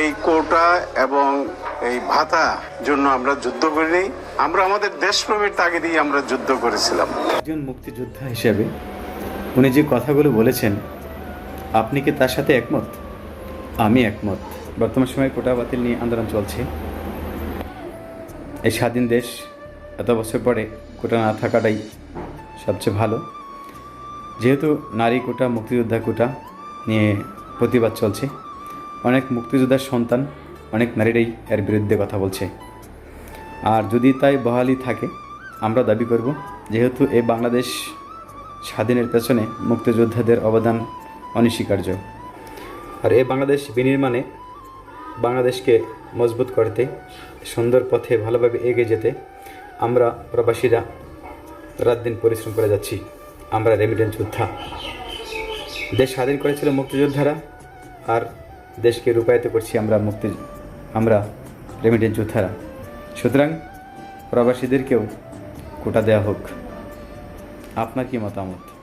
এই কোটা এবং এই ভাতা জন্য আমরা যুদ্ধ করিনি। আমরা আমাদের দেশপ্রেমের তাগিদেই আমরা যুদ্ধ করেছিলাম। একজন মুক্তিযোদ্ধা হিসেবে উনি যে কথাগুলো বলেছেন, আপনি কি তার সাথে একমত? আমি একমত। বর্তমান সময়ে কোটা বাতিল নিয়ে আন্দোলন চলছে। এই স্বাধীন দেশ এত বছর পরে কোটা না থাকাটাই সবচেয়ে ভালো। যেহেতু নারী কোটা, মুক্তিযোদ্ধা কোটা নিয়ে প্রতিবাদ চলছে। অনেক মুক্তিযোদ্ধার সন্তান, অনেক নারীরাই এর বিরুদ্ধে কথা বলছে। আর যদি তাই বহালি থাকে, আমরা দাবি করব, যেহেতু এ বাংলাদেশ স্বাধীনের পেছনে মুক্তিযোদ্ধাদের অবদান অনস্বীকার্য। আর এ বাংলাদেশ বিনির্মাণে বাংলাদেশকে মজবুত করতে, সুন্দর পথে ভালোভাবে এগিয়ে যেতে আমরা প্রবাসীরা রাত দিন পরিশ্রম করে যাচ্ছি। আমরা রেমিডেন্স যোদ্ধা। দেশ স্বাধীন করেছিল মুক্তিযোদ্ধারা, আর দেশকে রূপায়িত করছি আমরা মুক্তি, আমরা রেমিডেন্স যোদ্ধারা। সুতরাং প্রবাসীদেরকেও কোটা দেওয়া হোক। আপনার কি মতামত?